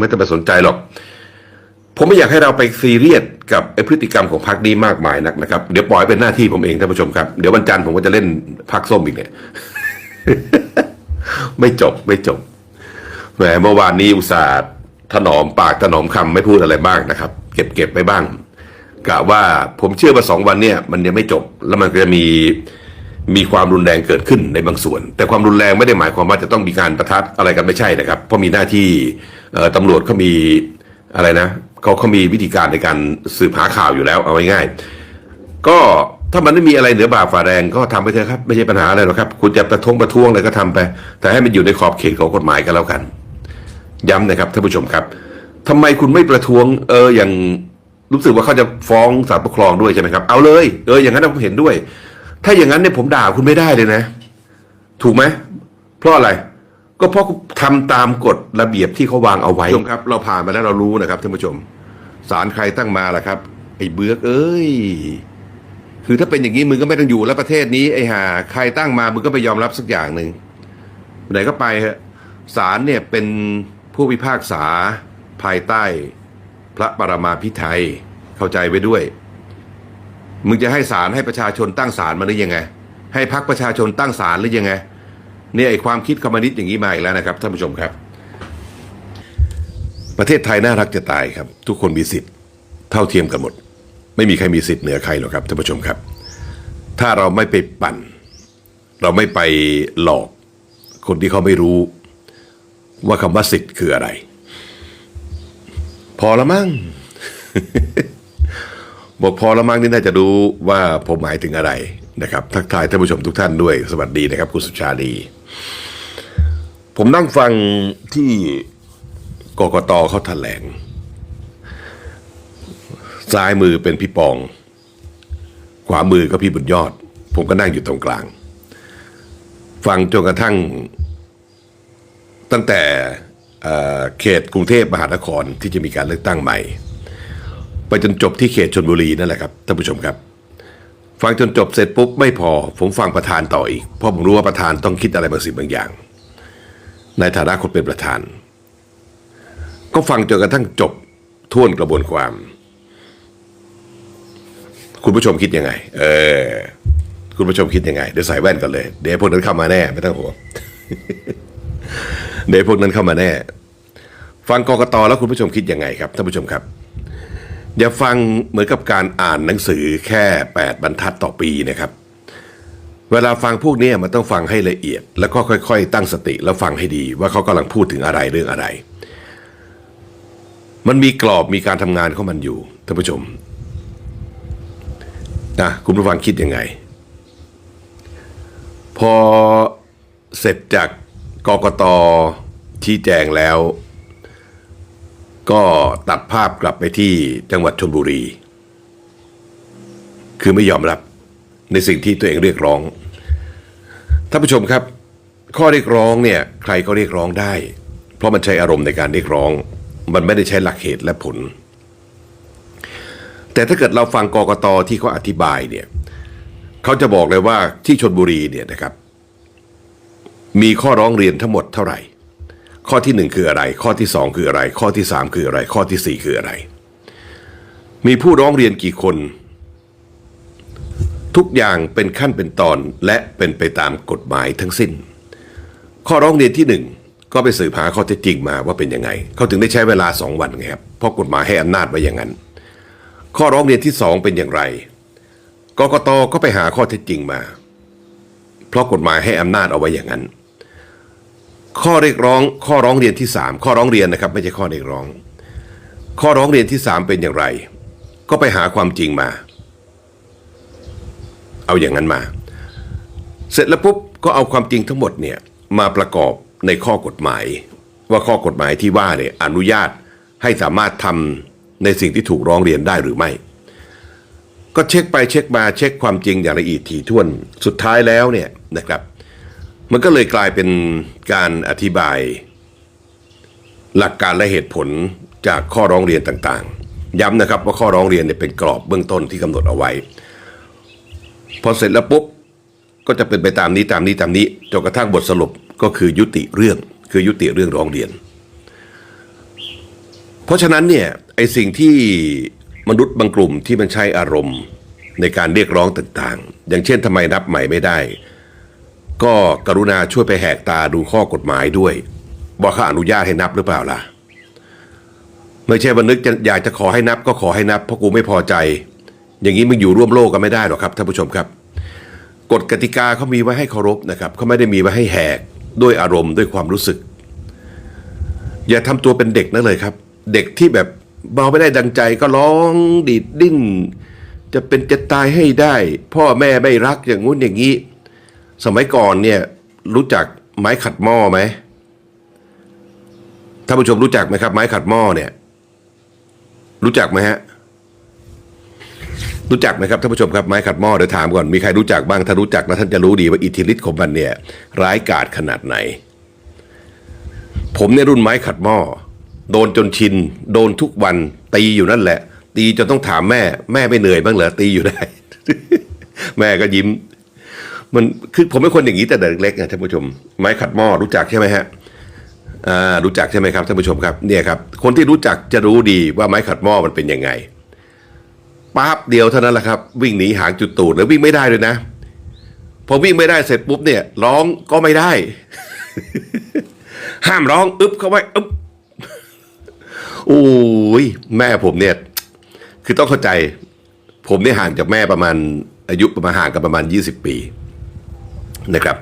ไม่ต้องไปสนใจหรอก ผมไม่อยากให้เราไปซีเรียสกับพฤติกรรมของพรรคนี้มากมายนักนะครับ เดี๋ยวปล่อยเป็นหน้าที่ผมเองท่านผู้ชมครับ เดี๋ยววันจันทร์ผมก็จะเล่นพรรคส้มอีกเนี่ย ไม่จบไม่จบแหมเมื่อวานนี้อุตส่าห์ถนอมปากถนอมคำไม่พูดอะไรบ้างนะครับ เก็บเก็บไปบ้างกะว่าผมเชื่อว่าสองวันเนี่ย มันยังไม่จบ แล้วมันก็จะมี มีความรุนแรงเกิดขึ้นในบางส่วน แต่ความรุนแรงไม่ได้หมายความว่าจะต้องมีการประทัดอะไรกันไม่ใช่นะครับ เพราะมีหน้าที่ตำรวจเขามีอะไรนะเขาเขามีวิธีการในการสืบหาข่าวอยู่แล้วเอาง่ายๆก็ถ้ามันไม่มีอะไรเหนือบาฝ่าแรงก็ทำไปเถอะครับ ไม่ใช่ปัญหาอะไรหรอกครับ คุณจะประท้วงประท้วงอะไรก็ทำไป แต่ให้มันอยู่ในขอบเขตของกฎหมายก็แล้วกัน ย้ำนะครับท่านผู้ชมครับทำไมคุณไม่ประท้วงเอออย่างรู้สึกว่าเขาจะฟ้องศาลปกครองด้วยใช่ไหมครับ เอาเลย เอออย่างนั้นผมเห็นด้วย ถ้าอย่างนั้นเนี่ยผมด่าคุณไม่ได้เลยนะ ถูกไหมเพราะอะไร ก็เพราะทำตามกฎระเบียบที่เขาวางเอาไว้ครับ เราผ่านมาแล้วเรารู้นะครับท่านผู้ชมศาลใครตั้งมาล่ะครับไอ้เบือกเอ้ยคือถ้าเป็นอย่างนี้มึงก็ไม่ต้องอยู่แล้วประเทศนี้ไอ้ห่าใครตั้งมามึงก็ไปยอมรับสักอย่างหนึ่งไหนก็ไปเถอะศาลเนี่ยเป็นผู้พิพากษาภายใต้ พระปรมาภิไธยเข้าใจไว้ด้วย มึงจะให้ศาลให้ประชาชนตั้งศาลมาหรือยังไง ให้พักประชาชนตั้งศาลหรือยังไงเนี่ยไอความคิดคอมมิวนิสต์อย่างนี้มาอีกแล้วนะครับท่านผู้ชมครับ ประเทศไทยน่ารักจะตายครับ ทุกคนมีสิทธิ์เท่าเทียมกันหมด ไม่มีใครมีสิทธิ์เหนือใครหรอกครับท่านผู้ชมครับ ถ้าเราไม่ไปปั่น เราไม่ไปหลอก คนที่เขาไม่รู้ว่าคำว่าสิทธิ์คืออะไร พอละมั้ง บอกพอละมั้งนี่น่าจะรู้ว่าผมหมายถึงอะไรนะครับ ทักทายท่านผู้ชมทุกท่านด้วย สวัสดีนะครับคุณสุชาดี ผมนั่งฟังที่กกตเขาแถลง ซ้ายมือเป็นพี่ปอง ขวามือก็พี่บุญยอด ผมก็นั่งอยู่ตรงกลาง ฟังจนกระทั่ง ตั้งแต่เขตกรุงเทพมหานครที่จะมีการเลือกตั้งใหม่ ไปจนจบที่เขตชนบุรีนั่นแหละครับท่านผู้ชมครับ ฟังจนจบเสร็จปุ๊บไม่พอ ผมฟังประธานต่ออีก เพราะผมรู้ว่าประธานต้องคิดอะไรบางสิ่งบางอย่าง ในฐานะคนเป็นประธาน ก็ฟังจนกระทั่งจบท่วนกระบวนความ คุณผู้ชมคิดยังไง เออ คุณผู้ชมคิดยังไง เดี๋ยวใส่แว่นก่อนเลย เดี๋ยวพวกนั้นเข้ามาแน่ไม่ต้องห่วงเดี๋ยวพวกนั้นเข้ามาแน่ ฟังกรกตแล้วคุณผู้ชมคิดยังไงครับท่านผู้ชมครับ อย่าฟังเหมือนกับการอ่านหนังสือแค่ 8 บรรทัดต่อปีนะครับ เวลาฟังพวกนี้มันต้องฟังให้ละเอียด แล้วก็ค่อย ๆ ตั้งสติแล้วฟังให้ดีว่าเขากำลังพูดถึงอะไรเรื่องอะไร มันมีกรอบมีการทำงานของมันอยู่ท่านผู้ชมนะคุณผู้ฟังคิดยังไง พอเสร็จจากกกตชี้แจงแล้ว ก็ตัดภาพกลับไปที่จังหวัดชลบุรี คือไม่ยอมรับในสิ่งที่ตัวเองเรียกร้องท่านผู้ชมครับ ข้อเรียกร้องเนี่ยใครก็เรียกร้องได้ เพราะมันใช้อารมณ์ในการเรียกร้อง มันไม่ได้ใช้หลักเหตุและผล แต่ถ้าเกิดเราฟังกกตที่เขาอธิบายเนี่ยเขาจะบอกเลยว่าที่ชนบุรีเนี่ยนะครับ มีข้อร้องเรียนทั้งหมดเท่าไหร่ ข้อที่หนึ่งคืออะไร ข้อที่สองคืออะไร ข้อที่สามคืออะไร ข้อที่สี่คืออะไร มีผู้ร้องเรียนกี่คน ทุกอย่างเป็นขั้นเป็นตอนและเป็นไปตามกฎหมายทั้งสิ้น ข้อร้องเรียนที่หนึ่งก็ไปสืบหาข้อเท็จจริงมาว่าเป็นยังไง เขาถึงได้ใช้เวลาสองวันไงครับเพราะกฎหมายให้อำนาจไว้อย่างนั้น ข้อร้องเรียนที่สองเป็นอย่างไรกกตก็ไปหาข้อเท็จจริงมา เพราะกฎหมายให้อำนาจเอาไว้อย่างนั้น ข้อเรียกร้องข้อร้องเรียนที่สามข้อร้องเรียนนะครับ ไม่ใช่ข้อเรียกร้อง ข้อร้องเรียนที่สามเป็นอย่างไร ก็ไปหาความจริงมา เอาอย่างนั้นมา เสร็จแล้วปุ๊บก็เอาความจริงทั้งหมดเนี่ยมาประกอบในข้อกฎหมาย ว่าข้อกฎหมายที่ว่าเนี่ยอนุญาตให้สามารถทำในสิ่งที่ถูกร้องเรียนได้หรือไม่ ก็เช็คไปเช็คมาเช็คความจริงอย่างละเอียดถี่ถ้วนสุดท้ายแล้วเนี่ยนะครับ มันก็เลยกลายเป็นการอธิบาย หลักการและเหตุผลจากข้อร้องเรียนต่างๆ ย้ำนะครับว่าข้อร้องเรียนเนี่ยเป็นกรอบเบื้องต้นที่กำหนดเอาไว้ พอเสร็จแล้วปุ๊บก็จะเป็นไปตามนี้ตามนี้ตามนี้จนกระทั่งบทสรุปก็คือยุติเรื่องคือยุติเรื่องร้องเรียน เพราะฉะนั้นเนี่ยไอสิ่งที่มนุษย์บางกลุ่มที่มันใช้อารมณ์ในการเรียกร้องต่างๆ อย่างเช่นทำไมนับใหม่ไม่ได้ ก็กรุณาช่วยไปแหกตาดูข้อกฎหมายด้วยว่าเขาอนุญาตให้นับหรือเปล่าล่ะ ไม่ใช่ว่านึกอยากจะขอให้นับก็ขอให้นับเพราะกูไม่พอใจ อย่างนี้มึงอยู่ร่วมโลกกันไม่ได้หรอกครับท่านผู้ชมครับกฎกติกาเขามีไว้ให้เคารพนะครับเขาไม่ได้มีไว้ให้แหกด้วยอารมณ์ด้วยความรู้สึก อย่าทำตัวเป็นเด็กนั่นเลยครับ เด็กที่แบบเบาไม่ได้ดังใจก็ร้องดีดดิ้น จะเป็นจะตายให้ได้ พ่อแม่ไม่รักอย่างงู้นอย่างนี้ สมัยก่อนเนี่ยรู้จักไม้ขัดหม้อไหมท่านผู้ชมรู้จักไหมครับ ไม้ขัดหม้อเนี่ย รู้จักไหมฮะรู้จักไหมครับท่านผู้ชมครับไม้ขัดหม้อเดี๋ยวถามก่อนมีใครรู้จักบ้างถ้ารู้จักแล้วท่านจะรู้ดีว่าอิทธิฤทธิ์ของมันเนี่ย ร้ายกาจขนาดไหน ผมเนี่ยรุ่นไม้ขัดหม้อโดนจนชิน โดนทุกวัน ตีอยู่นั่นแหละ ตีจนต้องถามแม่ แม่ไม่เหนื่อยบ้างเหรอตีอยู่ได้ แม่ก็ยิ้ม มันคือผมเป็นคนอย่างนี้แต่เด็กเล็กนะท่านผู้ชม ไม้ขัดหม้อรู้จักใช่ไหมฮะรู้จักใช่ไหมครับท่านผู้ชมครับเนี่ยครับ คนที่รู้จักจะรู้ดีว่าไม้ขัดหม้อมันเป็นยังไงปั๊บเดียวเท่านั้นแหละครับ วิ่งหนีหางจุดตูดแล้ววิ่งไม่ได้เลยนะพอวิ่งไม่ได้เสร็จปุ๊บเนี่ยร้องก็ไม่ได้ ห้ามร้องอึ๊บเข้าไว้อึ๊บโอ้ยแม่ผมเนี่ย คือต้องเข้าใจ ผมเนี่ยห่างจากแม่ประมาณอายุประมาณห่างกันประมาณ 20 ปี นะครับ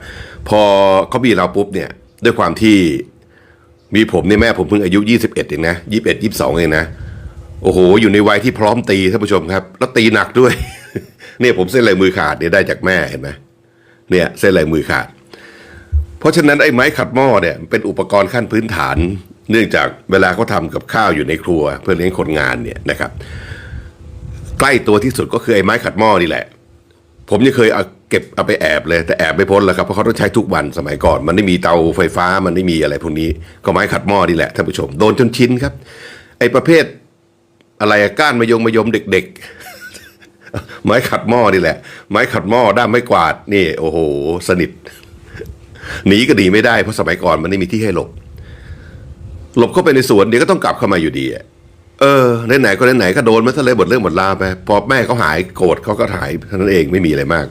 พอเขามีเราปุ๊บเนี่ยด้วยความที่มีผมเนี่ยแม่ผมเพิ่งอายุ 21เองนะ21 22เองนะโอ้โห อยู่ในวัยที่พร้อมตีท่านผู้ชมครับ แล้วตีหนักด้วย เนี่ยผมเส้นลายมือขาดเนี่ยได้จากแม่เห็นไหมเนี่ยเส้นลายมือขาด เพราะฉะนั้นไอ้ไม้ขัดหม้อเนี่ยเป็นอุปกรณ์ขั้นพื้นฐาน เนื่องจากเวลาเขาทำกับข้าวอยู่ในครัว เพื่อเลี้ยงคนงานเนี่ยนะครับ ใกล้ตัวที่สุดก็คือไอ้ไม้ขัดหม้อนี่แหละ ผมยังเคย เก็บเอาไปแอบเลยแต่แอบไม่พ้นแล้วครับเพราะเขาต้องใช้ทุกวันสมัยก่อน มันไม่มีเตาไฟฟ้ามันไม่มีอะไรพวกนี้ ก็ไม้ขัดหม้อนี่แหละท่านผู้ชมโดนจนชินครับ ไอ้ประเภทอะไรก้านมะยงมะยมเด็ก ๆ ไม้ขัดหม้อนี่แหละ ไม้ขัดหม้อด้ามไม้กวาดนี่ โอ้โห สนิทหนีก็หนีไม่ได้เพราะสมัยก่อนมันไม่มีที่ให้หลบ หลบเข้าไปในสวนเดี๋ยวก็ต้องกลับเข้ามาอยู่ดีอะเออไหนๆก็ไหนๆก็โดนมาทะเลยหมดเรื่องหมดราไปพอแม่เขาหายโกรธเขาก็หายเท่านั้นเองไม่มีอะไรมาก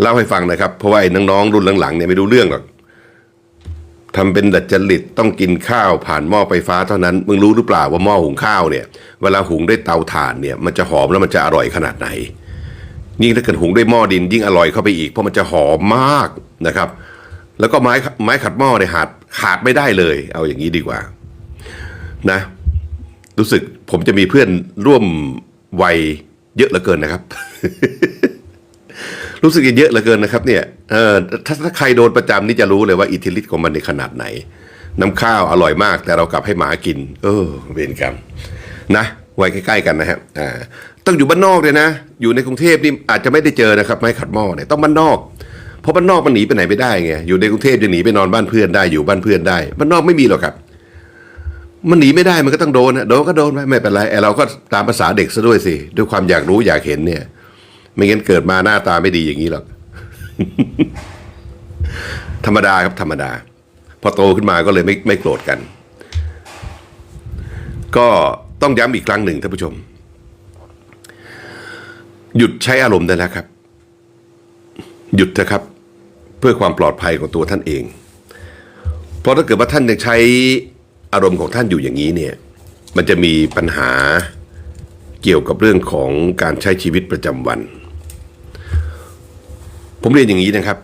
เล่าให้ฟังนะครับ เพราะว่าไอ้น้องๆรุ่นหลังๆเนี่ยไม่รู้เรื่องหรอกทำเป็นดัดจริตต้องกินข้าวผ่านหม้อไฟฟ้าเท่านั้น มึงรู้หรือเปล่าว่าหม้อหุงข้าวเนี่ย เวลาหุงด้วยเตาถ่านเนี่ยมันจะหอมแล้วมันจะอร่อยขนาดไหน ยิ่งถ้าเกิดหุงด้วยหม้อดินยิ่งอร่อยเข้าไปอีก เพราะมันจะหอมมากนะครับ แล้วก็ไม้ไม้ขัดหม้อเนี่ยขาดขาดไม่ได้เลย เอาอย่างนี้ดีกว่า นะ รู้สึกผมจะมีเพื่อนร่วมวัยเยอะเหลือเกินนะครับ รู้สึกเยอะเหลือเกินนะครับเนี่ยเออถ้าถ้าใครโดนประจำนี่จะรู้เลยว่าอิทธิฤทธิ์ของมันในขนาดไหน น้ำข้าวอร่อยมาก แต่เรากลับให้หมากิน เออเวรกรรมนะไวัยใกล้ๆกันนะฮะอ่าต้องอยู่บ้านนอกเลยนะ อยู่ในกรุงเทพนี่อาจจะไม่ได้เจอนะครับไม้ขัดหม้อเนี่ยต้องบ้านนอกเพราะบ้านนอกมันหนีไปไหนไม่ได้ไงอยู่ในกรุงเทพจะหนีไปนอนบ้านเพื่อนได้อยู่บ้านเพื่อนได้บ้านนอกไม่มีหรอกครับ มันหนีไม่ได้มันก็ต้องโดนนะโดนก็โดนไปไม่เป็นไรไอเราก็ตามภาษาเด็กซะด้วยสิด้วยความอยากรู้อยากเห็นเนี่ย ไม่งั้นเกิดมาหน้าตาไม่ดีอย่างนี้หรอก ธรรมดาครับธรรมดา พอโตขึ้นมาก็เลยไม่ไม่โกรธกัน ก็ต้องย้ำอีกครั้งหนึ่งท่านผู้ชม หยุดใช้อารมณ์ได้แล้วครับ หยุดเถอะครับ เพื่อความปลอดภัยของตัวท่านเอง เพราะถ้าเกิดว่าท่านยังใช้อารมณ์ของท่านอยู่อย่างนี้เนี่ย มันจะมีปัญหาเกี่ยวกับเรื่องของการใช้ชีวิตประจำวัน ผมเรียนอย่างนี้นะครับ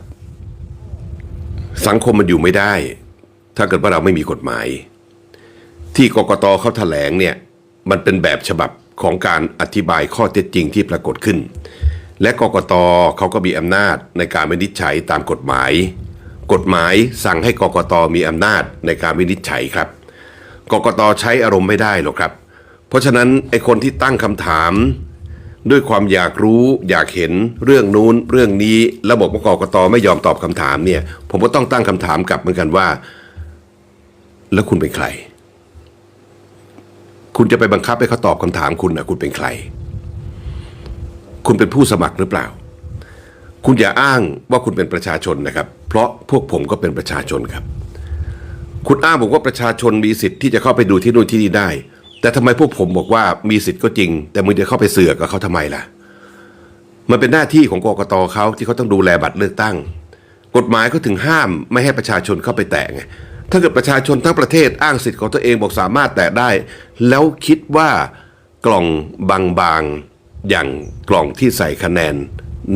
สังคมมันอยู่ไม่ได้ ถ้าเกิดว่าเราไม่มีกฎหมาย ที่กกตเขาแถลงเนี่ยมันเป็นแบบฉบับของการอธิบายข้อเท็จจริงที่ปรากฏขึ้น และกกตเขาก็มีอำนาจในการวินิจฉัยตามกฎหมาย กฎหมายสั่งให้กกตมีอำนาจในการวินิจฉัยครับ กกตใช้อารมณ์ไม่ได้หรอกครับ เพราะฉะนั้นไอ้คนที่ตั้งคำถาม ด้วยความอยากรู้อยากเห็นเรื่องนู้นเรื่องนี้แล้วบอกกกตไม่ยอมตอบคำถามเนี่ย ผมก็ต้องตั้งคำถามกลับเหมือนกันว่า แล้วคุณเป็นใคร คุณจะไปบังคับให้เขาตอบคำถามคุณนะคุณเป็นใคร คุณเป็นผู้สมัครหรือเปล่า คุณอย่าอ้างว่าคุณเป็นประชาชนนะครับ เพราะพวกผมก็เป็นประชาชนครับ คุณอ้างบอกว่าประชาชนมีสิทธิ์ที่จะเข้าไปดูที่นู่นที่นี่ได้ แต่ทำไมพวกผมบอกว่ามีสิทธิ์ก็จริง แต่มึงจะเข้าไปเสือกกับเขาทำไมล่ะ มันเป็นหน้าที่ของกกตเขาที่เขาต้องดูแลบัตรเลือกตั้ง กฎหมายเขาถึงห้ามไม่ให้ประชาชนเข้าไปแตะไงถ้าเกิดประชาชนทั้งประเทศอ้างสิทธิ์ของตัวเองบอกสามารถแตะได้ แล้วคิดว่ากล่องบางๆอย่างกล่องที่ใส่คะแนน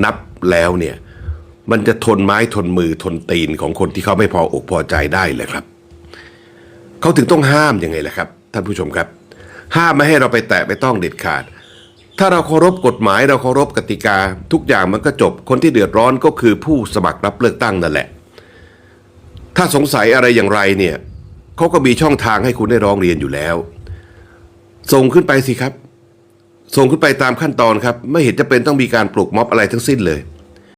นับแล้วเนี่ยมันจะทนไม้ทนมือทนตีนของคนที่เขาไม่พออกพอใจได้เลยครับ เขาถึงต้องห้ามยังไงล่ะครับ ท่านผู้ชมครับ ห้ามไม่ให้เราไปแตะไปต้องเด็ดขาด ถ้าเราเคารพกฎหมายเราเคารพกติกา ทุกอย่างมันก็จบ คนที่เดือดร้อนก็คือผู้สมัครรับเลือกตั้งนั่นแหละ ถ้าสงสัยอะไรอย่างไรเนี่ยเขาก็มีช่องทางให้คุณได้ร้องเรียนอยู่แล้ว ส่งขึ้นไปสิครับ ส่งขึ้นไปตามขั้นตอนครับ ไม่เห็นจะเป็นต้องมีการปลุกม็อบอะไรทั้งสิ้นเลย